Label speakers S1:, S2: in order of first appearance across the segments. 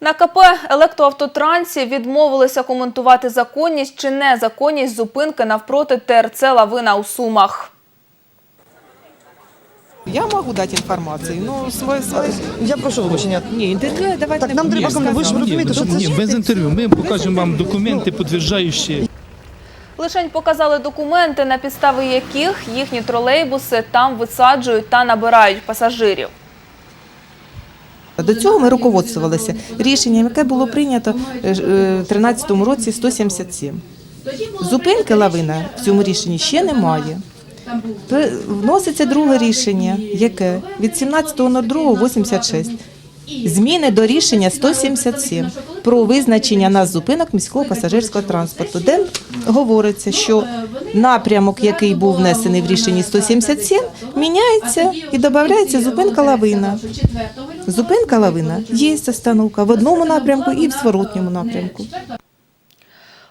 S1: На КП електроавтотрансі відмовилися коментувати законність чи незаконність зупинки навпроти ТРЦ «Лавина» у Сумах.
S2: Я могу дать информацию, но свой, свой...
S3: Я прошу вибачення.
S2: Не, интервью я давать
S3: Так нам треба
S2: Я
S3: ви ж розумієте, що це
S4: Ні, без інтерв'ю. Ми покажемо вам документи, підтверджуючі.
S1: Лишень показали документи, на підстави яких їхні тролейбуси там висаджують та набирають пасажирів.
S2: До цього ми руководствувалися рішенням, яке було прийнято е, е, в 13 році 177. Зупинки лавина в цьому рішенні ще немає. Вноситься друге рішення, яке від 17.02.86. Зміни до рішення 177 про визначення нас зупинок міського пасажирського транспорту, де говориться, що напрямок, який був внесений в рішенні 177, міняється і додається зупинка лавина. Зупинка лавина є остановка в одному напрямку і в зворотньому напрямку.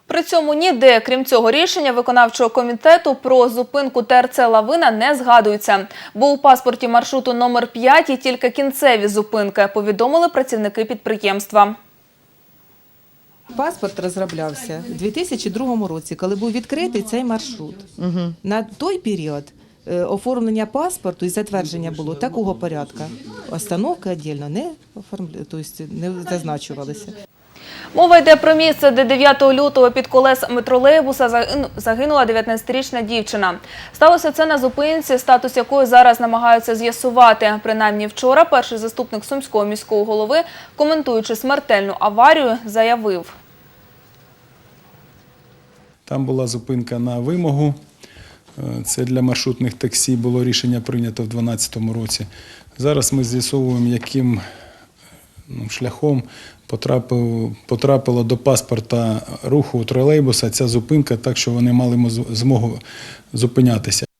S1: При цьому ніде, крім цього рішення виконавчого комітету про зупинку ТРЦ «Лавина» не згадується, бо у паспорті маршруту номер 5 є тільки кінцеві зупинки, повідомили працівники підприємства.
S2: Паспорт розроблявся у 2002 році, коли був відкритий цей маршрут. На той період оформлення паспорту і затвердження було такого порядку. Остановки віддільно не оформлю, тобто не зазначувалися.
S1: Мова йде про місце, де 9 лютого під колесами тролейбуса загину- загинула 19-річна дівчина. Сталося це на зупинці, статус якої зараз намагаються з'ясувати. Принаймні вчора перший заступник сумського міського голови, коментуючи смертельну аварію, заявив.
S5: Там була зупинка на вимогу. Е, Це для маршрутних таксі було рішення прийнято в 2012 році. Зараз ми з'ясовуємо, яким е, ну, шляхом потрапив, потрапила до паспорта руху тролейбуса ця зупинка, так що вони мали змогу зупинятися.